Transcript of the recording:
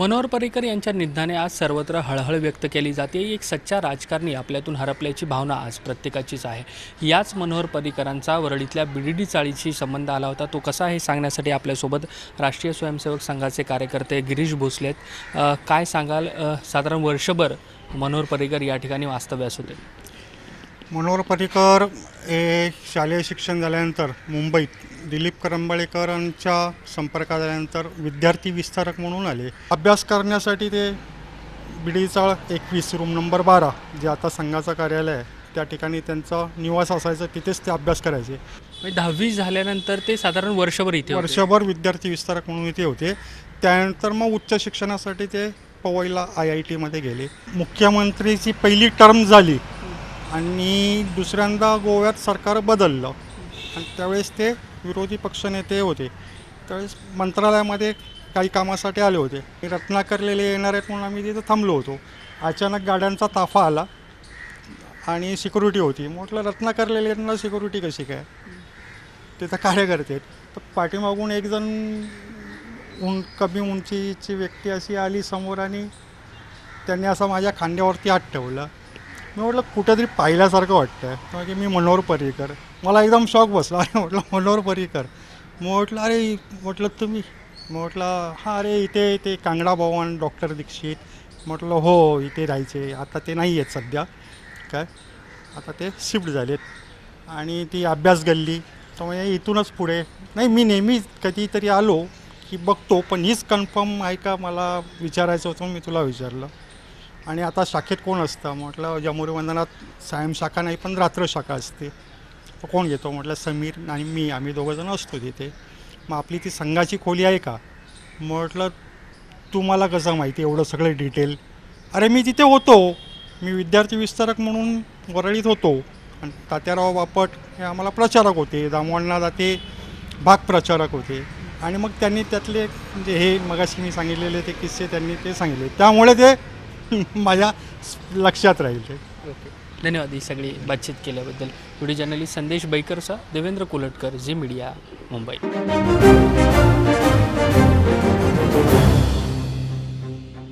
मनोहर पर्रिकर यांच्या निधनाने आज सर्वत्र हळहळ व्यक्त केली जाते. एक सच्चा राजकारणी आपल्यातून हरपल्याची भावना आज प्रत्येकाचीच आहे. याच मनोहर पर्रिकरांचा वरळीतल्या बीडीडी चाळीशी संबंध आला होता. तो कसा हे सांगण्यासाठी आपल्यासोबत राष्ट्रीय स्वयंसेवक संघाचे कार्यकर्ते गिरीश भोसले आहेत. काय सांगाल? साधारण वर्षभर मनोहर पर्रिकर या ठिकाणी वास्तव्यास होते. मनोहर पर्रिकर हे शालेय शिक्षण झाल्यानंतर मुंबईत दिलीप करंबळेकरांच्या संपर्कात आल्यानंतर विद्यार्थी विस्तारक म्हणून आले. अभ्यास करण्यासाठी ते बिडीचाळ एकवीस रूम नंबर बारा जे आता संघाचं कार्यालय आहे त्या ठिकाणी त्यांचा निवास असायचा तिथेच ते अभ्यास करायचे. म्हणजे दहावी झाल्यानंतर ते साधारण वर्षभर इथे. वर्षभर विद्यार्थी विस्तारक म्हणून इथे होते. त्यानंतर मग उच्च शिक्षणासाठी ते पवईला आय आय टीमध्ये गेले. मुख्यमंत्रीची पहिली टर्म झाली. आणि दुसऱ्यांदा गोव्यात सरकार बदललं. आणि त्यावेळेस ते विरोधी पक्षनेते होते. त्यावेळेस मंत्रालयामध्ये काही कामासाठी आले होते. रत्नाकरलेले येणार आहेत म्हणून आम्ही तिथं थांबलो होतो. अचानक गाड्यांचा ताफा आला आणि सिक्युरिटी होती. म्हटलं रत्नाकरलेले यांना सिक्युरिटी कशी काय? तिथं कार्यकर्ते तर पाठीमागून एक जण उं कमी उंचीची व्यक्ती अशी आली समोर आणि त्यांनी असं माझ्या खांद्यावरती हात ठेवला. मी म्हटलं कुठेतरी पाहिल्यासारखं वाटतं आहे की मी मनोहर पर्रिकर मला एकदम शॉक बसला. अरे म्हटलं मनोहर पर्रिकर मग म्हटलं अरे म्हटलं तुम्ही? म्हटलं हां अरे इथे ते कांगडा भवन डॉक्टर दीक्षित. म्हटलं हो इथे राहायचे. आता ते नाही आहेत सध्या. काय? आता ते शिफ्ट झालेत. आणि ती अभ्यास गल्ली. त्यामुळे इथूनच पुढे. नाही मी नेहमी कधीतरी आलो की बघतो पण हीच कन्फर्म आहे का? मला विचारायचं होतं मी तुला विचारलं. आणि आता शाखेत कोण असतं? म्हटलं जमुरी वंदनात सायम शाखा नाही पण रात्र शाखा असते. कोण घेतो म्हटलं समीर आणि मी. आम्ही दोघंजण असतो तिथे. मग आपली ती संघाची खोली आहे का? म्हटलं तुम्हाला कसं माहिती? एवढं सगळं डिटेल अरे मी तिथे होतो. मी विद्यार्थी विस्तारक म्हणून वरळीत होतो. आणि तात्याराव बापट हे आम्हाला प्रचारक होते. दामोण्णा जाते भाग प्रचारक होते. आणि मग त्यांनी त्यातले म्हणजे हे मगाशी मी सांगितलेले ते किस्से त्यांनी ते सांगितले. त्यामुळे ते माझ्या लक्षात राहील ते. ओके. धन्यवाद ही सगळी बातचीत केल्याबद्दल. व्हिडिओ जर्नलिस्ट संदेश बैकरचा देवेंद्र कोलटकर झी मीडिया मुंबई.